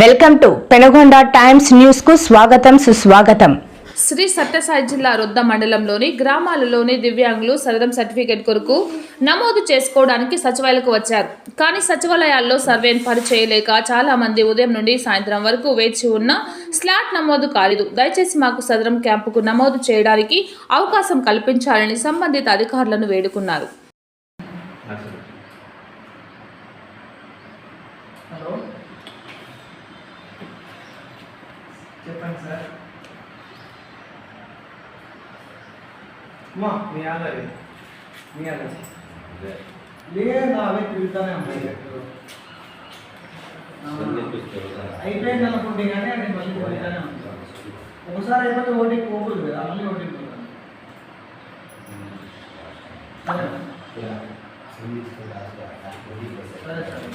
Welcome to Penagonda times న్యూస్కు స్వాగతం సుస్వాగతం. శ్రీ సత్యసాయి జిల్లా రొద్ద మండలంలోని గ్రామాలలోని దివ్యాంగులు సదరం సర్టిఫికేట్ కొరకు నమోదు చేసుకోవడానికి సచివాలయకు వచ్చారు. కానీ సచివాలయాల్లో సర్వేను పరిచేయలేక చాలా మంది ఉదయం నుండి సాయంత్రం వరకు వేచి ఉన్న స్లాట్ నమోదు కాలేదు. దయచేసి మాకు సదరం క్యాంపుకు నమోదు చేయడానికి అవకాశం కల్పించాలని సంబంధిత అధికారులను వేడుకున్నారు. హలో. చెప్పండి సార్ అమ్మా మీ ఆధారి మీ ఆధారి లేదు అవే తిరుగుతానే ఉంటాయి అయిపోయింది అనుకుంటే కానీ అది మళ్ళీ పోయిగానే ఉంటాం ఒకసారి అయిపోతే ఓటీ పోకూడదు కదా మళ్ళీ ఓటీ పోతాను సరే సరే సరే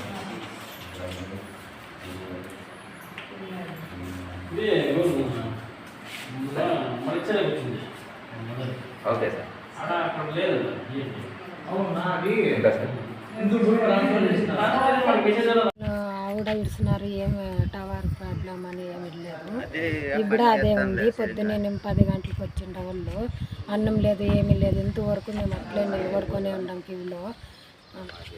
ఓకే సార్. ఆవిడ ఇస్తున్నారు ఏం టవర్ ప్రాబ్లం అని ఏమి లేదు ఇప్పుడు అదే ఉంది. పొద్దున్నే నేను పది గంటలకు వచ్చిండ వాళ్ళు. అన్నం లేదు ఏమీ లేదు. ఇంతవరకు మేము అట్లే నిలబడుకొని ఉన్నాం క్యూలో.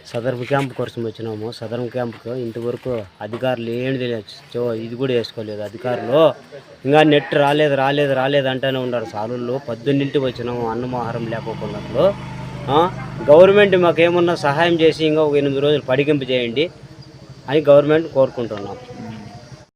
సదరు క్యాంప్ కోసం వచ్చినాము. సదరం క్యాంప్కు ఇంతవరకు అధికారులు ఏమి తెలియదు చో- ఇది కూడా వేసుకోలేదు. అధికారులు ఇంకా నెట్ రాలేదు రాలేదు రాలేదు అంటూనే ఉన్నారు. సాలుల్లో పద్దెనింటికి వచ్చినాము. అన్నమాహారం ఆహారం గవర్నమెంట్ మాకేమన్నా సహాయం చేసి ఇంకా ఒక ఎనిమిది రోజులు పడిగింపు చేయండి అని గవర్నమెంట్ కోరుకుంటున్నాం.